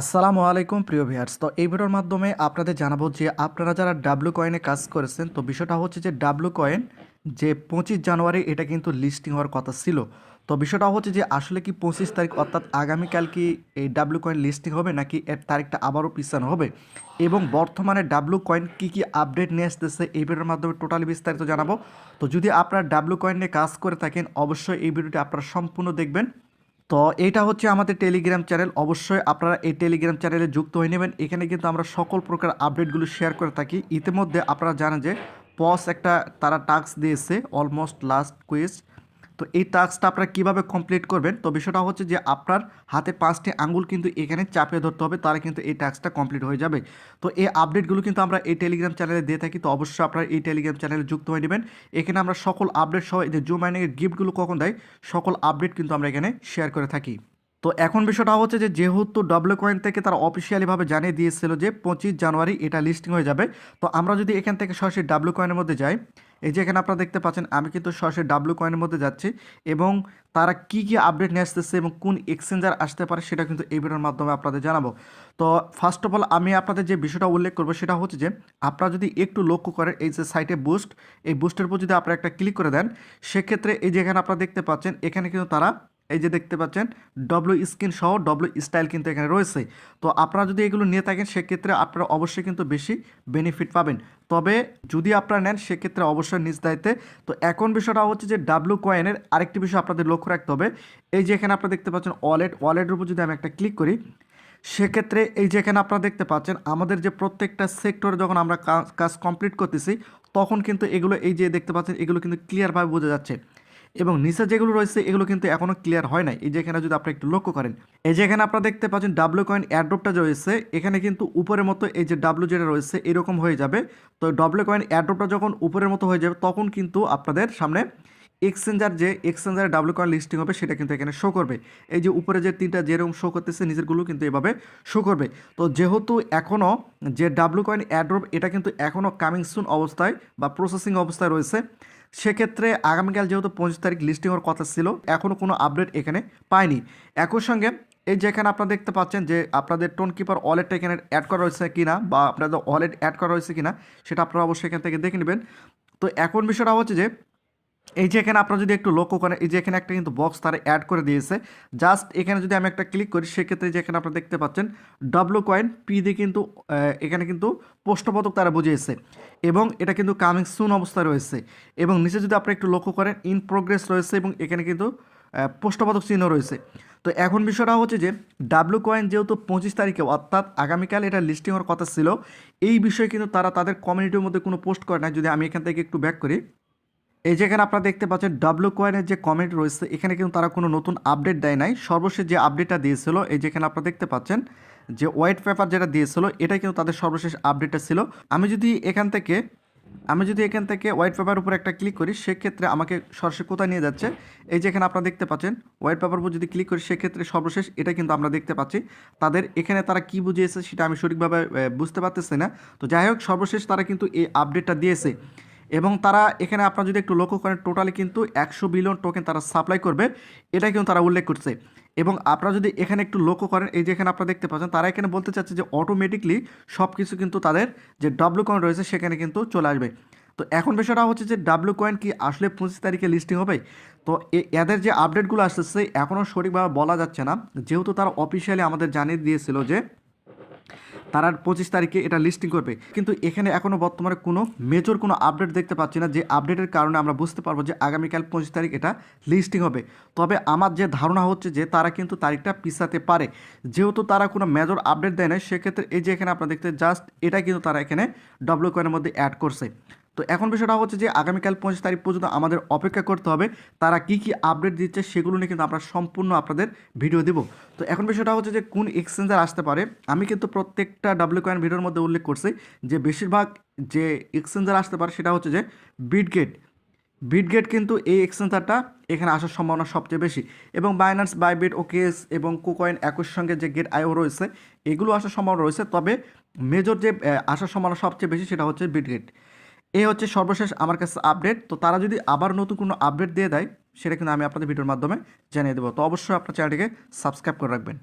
আসসালামু আলাইকুম, প্রিয় ভিয়ার্স তো এই ভিডিওর মাধ্যমে আপনাদের জানাব যে আপনারা যারা ডাব্লু কয়েনে কাজ করেছেন, তো বিষয়টা হচ্ছে যে ডাব্লু কয়েন যে পঁচিশ জানুয়ারি, এটা কিন্তু লিস্টিং হওয়ার কথা ছিল। তো বিষয়টা হচ্ছে যে আসলে কি পঁচিশ তারিখ অর্থাৎ আগামীকাল কি এই ডাব্লু কয়েন লিস্টিং হবে, নাকি এর তারিখটা আবারও পিছানো হবে? এবং বর্তমানে ডাব্লু কয়েন কী কী আপডেট নিয়ে আসতেছে, এই ভিডিওর মাধ্যমে টোটালি বিস্তারিত জানাব। তো যদি আপনারা ডাব্লু কয়েন নিয়ে কাজ করে থাকেন, অবশ্যই এই ভিডিওটি আপনারা সম্পূর্ণ দেখবেন। তো এটা হচ্ছে আমাদের টেলিগ্রাম চ্যানেল অবশ্যই আপনারা এই টেলিগ্রাম চ্যানেলে যুক্ত হয়ে নেবেন। এখানে কিন্তু আমরা সকল প্রকার আপডেটগুলো শেয়ার করে থাকি। ইতিমধ্যে আপনারা জানেন যে পস একটা তারা টাস্ক দিয়েছে অলমোস্ট লাস্ট কুইজ তো এই টাস্কটা আপনারা কীভাবে কমপ্লিট করবেন? তো বিষয়টা হচ্ছে যে আপনার হাতে পাঁচটি আঙ্গুল কিন্তু এখানে চাপিয়ে ধরতে হবে, তাহলে কিন্তু এই টাস্কটা কমপ্লিট হয়ে যাবে। তো এই আপডেটগুলো কিন্তু আমরা এই টেলিগ্রাম চ্যানেলে দিয়ে থাকি, তো অবশ্যই আপনারা এই টেলিগ্রাম চ্যানেলে যুক্ত হয়ে নেবেন। এখানে আমরা সকল আপডেট সহ যে জুম মাইনিংয়ের গিফটগুলো কখন দেয়, সকল আপডেট কিন্তু আমরা এখানে শেয়ার করে থাকি। তো এখন বিষয়টা হচ্ছে যে যেহেতু ডব্লিউ কয়েন থেকে তারা অফিসিয়ালিভাবে জানিয়ে দিয়েছিল যে পঁচিশ জানুয়ারি এটা লিস্টিং হয়ে যাবে, তো আমরা যদি এখান থেকে সরাসরি ডাব্লিউ কয়েনের মধ্যে যাই এই যে এখানে আপনারা দেখতে পাচ্ছেন, আমি কিন্তু সরাসরি ডাব্লু কয়েনের মধ্যে যাচ্ছি এবং তারা কি কি আপডেট নিয়ে আসতেছে এবং কোন এক্সচেঞ্জার আসতে পারে সেটা কিন্তু এই ভিডিওর মাধ্যমে আপনাদের জানাব। তো ফার্স্ট অফ অল আমি আপনাদের যে বিষয়টা উল্লেখ করব সেটা হচ্ছে যে, আপনারা যদি একটু লক্ষ্য করেন, এই যে সাইটে বুস্ট এই বুস্টের উপর যদি আপনারা একটা ক্লিক করে দেন, সেক্ষেত্রে এই যে এখানে আপনারা দেখতে পাচ্ছেন, এখানে কিন্তু তারা এই যে দেখতে পাচ্ছেন ডব্লু স্ক্রিন সহ ডব্লু স্টাইল কিন্তু এখানে রয়েছে। তো আপনারা যদি এগুলো নিয়ে থাকেন, সেক্ষেত্রে আপনারা অবশ্যই কিন্তু বেশি বেনিফিট পাবেন। তবে যদি আপনারা নেন, সেক্ষেত্রে অবশ্যই নিজ দায়িত্বে। তো এখন বিষয়টা হচ্ছে যে ডাব্লু কয়েনের আরেকটি বিষয় আপনাদের লক্ষ্য রাখতে হবে। এই যে এখানে আপনারা দেখতে পাচ্ছেন ওয়ালেট ওয়ালেটের উপর যদি আমি একটা ক্লিক করি, সেক্ষেত্রে এই যে এখানে আপনারা দেখতে পাচ্ছেন, আমাদের যে প্রত্যেকটা সেক্টরে যখন আমরা কাজ কমপ্লিট করতেছি, তখন কিন্তু এগুলো, এই যে দেখতে পাচ্ছেন, এগুলো কিন্তু ক্লিয়ারভাবে বোঝা যাচ্ছে। এবং নিচে যেগুলো রয়েছে, এগুলো কিন্তু এখনও ক্লিয়ার হয় নাই। এই যে এখানে যদি আপনি একটু লক্ষ্য করেন, এই যে এখানে আপনারা দেখতে পাচ্ছেন ডাব্লু কয়েন অ্যাড্রপটা রয়েছে, এখানে কিন্তু উপরের মতো এই যে ডাব্লু যেটা রয়েছে, এরকম হয়ে যাবে। তো ডাব্লু কয়েন অ্যাড্রপটা যখন উপরের মতো হয়ে যাবে, তখন কিন্তু আপনাদের সামনে এক্সচেঞ্জার যে এক্সচেঞ্জারে ডাব্লু কয়েন লিস্টিং হবে, সেটা কিন্তু এখানে শো করবে। এই যে উপরে যে তিনটা যেরকম শো করতেছে, নিজেরগুলো কিন্তু এভাবে শো করবে। তো যেহেতু এখনও যে ডাব্লু কয়েন অ্যাড্রপ এটা কিন্তু এখনও কামিং সুন অবস্থায় বা প্রসেসিং অবস্থায় রয়েছে। সেক্ষেত্রে আগামীকাল যেহেতু পঁচিশ তারিখ লিস্টিং হওয়ার কথা ছিল এখনও কোনো আপডেট এখানে পায়নি একই সঙ্গে এই যে এখানে আপনারা দেখতে পাচ্ছেন যে আপনাদের টোন কিপার ওয়ালেটটা এখানে অ্যাড করা রয়েছে কিনা বা আপনাদের ওয়ালেট অ্যাড করা রয়েছে কিনা, সেটা আপনারা অবশ্যই এখান থেকে দেখে নেবেন। তো এখন বিষয়টা হচ্ছে যে এই যে এখানে আপনারা যদি একটু লক্ষ্য করেন, এই যে এখানে একটা কিন্তু বক্স তারা অ্যাড করে দিয়েছে। জাস্ট এখানে যদি আমি একটা ক্লিক করি, সেক্ষেত্রে যে এখানে আপনারা দেখতে পাচ্ছেন ডাব্লু কয়েন পি দিয়ে কিন্তু এখানে কিন্তু পোস্টপদক তারা বুঝিয়েছে। এবং এটা কিন্তু কামিং সুন অবস্থায় রয়েছে। এবং নিচে যদি আপনি একটু লক্ষ্য করেন ইন প্রোগ্রেস রয়েছে এবং এখানে কিন্তু পোস্টপদক চিহ্ন রয়েছে। তো এখন বিষয়টা হচ্ছে যে ডাব্লু কয়েন যেহেতু পঁচিশ তারিখে, অর্থাৎ আগামীকাল এটা লিস্টিং হওয়ার কথা ছিল, এই বিষয়ে কিন্তু তারা তাদের কমিউনিটির মধ্যে কোনো পোস্ট করে না যদি আমি এখান থেকে একটু ব্যাক করি এই যেখানে আপনারা দেখতে পাচ্ছেন ডাব্লু কয়েনের যে কমেন্ট রয়েছে, এখানে কিন্তু তারা কোনো নতুন আপডেট দেয় নাই। সর্বশেষ যে আপডেটটা দিয়েছিল, এই যেখানে আপনারা দেখতে পাচ্ছেন যে হোয়াইট পেপার যেটা দিয়েছিল, এটাই কিন্তু তাদের সর্বশেষ আপডেটটা ছিল। আমি যদি এখান থেকে, আমি যদি এখান থেকে হোয়াইট পেপার উপর একটা ক্লিক করি, সেক্ষেত্রে আমাকে সরাসরি কোথায় নিয়ে যাচ্ছে? এই যেখানে আপনারা দেখতে পাচ্ছেন হোয়াইট পেপার উপর যদি ক্লিক করি, সেক্ষেত্রে সর্বশেষ এটা কিন্তু আমরা দেখতে পাচ্ছি। তাদের এখানে তারা কি বুঝিয়েছে সেটা আমি সঠিকভাবে বুঝতে পারতেছি না। তো যাই হোক, সর্বশেষ তারা কিন্তু এই আপডেটটা দিয়েছে। এবং তারা এখানে আপনারা যদি একটু লক্ষ্য করেন টোটালি কিন্তু একশো বিলিয়ন টোকেন তারা সাপ্লাই করবে। এটা কিন্তু তারা উল্লেখ করছে। এবং আপনারা যদি এখানে একটু লক্ষ্য করেন, এই যে এখানে আপনারা দেখতে পাচ্ছেন, তারা এখানে বলতে চাচ্ছে যে অটোমেটিকলি সব কিছু কিন্তু তাদের যে ডাব্লু কয়েন রয়েছে, সেখানে কিন্তু চলে আসবে। তো এখন বিষয়টা হচ্ছে যে ডাব্লু কয়েন কি আসলে পঁচিশ তারিখে লিস্টিং হবে? তো এদের যে আপডেটগুলো আসতেছে এখনও সঠিকভাবে বলা যাচ্ছে না। যেহেতু তারা অফিসিয়ালি আমাদের জানিয়ে দিয়েছিল যে তারা পঁচিশ তারিখে এটা লিস্টিং করবে। কিন্তু এখানে এখনও বর্তমানে কোনো মেজর কোনো আপডেট দেখতে পাচ্ছি না। যে আপডেটের কারণে আমরা বুঝতে পারব যে আগামীকাল পঁচিশ তারিখ এটা লিস্টিং হবে। তবে আমার যে ধারণা হচ্ছে যে তারা কিন্তু তারিখটা পিছাতে পারে। যেহেতু তারা কোনো মেজর আপডেট দেয় না সেক্ষেত্রে এই যে এখানে আপনারা দেখতে জাস্ট এটা কিন্তু তারা এখানে ডব্লিউ কয়েনের মধ্যে অ্যাড করছে। তো এখন বিষয়টা হচ্ছে যে আগামীকাল পঁচিশ তারিখ পর্যন্ত আমাদের অপেক্ষা করতে হবে, তারা কি কি আপডেট দিচ্ছে সেগুলো নিয়ে কিন্তু আমরা সম্পূর্ণ আপনাদের ভিডিও দেব। তো এখন বিষয়টা হচ্ছে যে কোন এক্সচেঞ্জার আসতে পারে, আমি কিন্তু প্রত্যেকটা ডাব্লিউ কয়েন ভিডিওর মধ্যে উল্লেখ করছি যে বেশিরভাগ যে এক্সচেঞ্জার আসতে পারে সেটা হচ্ছে যে বিটগেট বিটগেট কিন্তু এই এক্সচেঞ্জারটা এখানে আসার সম্ভাবনা সবচেয়ে বেশি এবং বাইনান্স বাইবিট ওকেএস এবং কুকয়েন একই সঙ্গে যে গেট আইও রয়েছে, এগুলো আসার সম্ভাবনা রয়েছে, তবে মেজর যে আসার সম্ভাবনা সবচেয়ে বেশি সেটা হচ্ছে বিটগেট এই হচ্ছে সর্বশেষ আমার কাছে আপডেট তো তারা যদি আবার নতুন কোনো আপডেট দিয়ে দেয়, সেটা কিন্তু আমি আপনাদের ভিডিওর মাধ্যমে জানিয়ে দেবো। তো অবশ্যই আপনার চ্যানেলটিকে সাবস্ক্রাইব করে রাখবেন।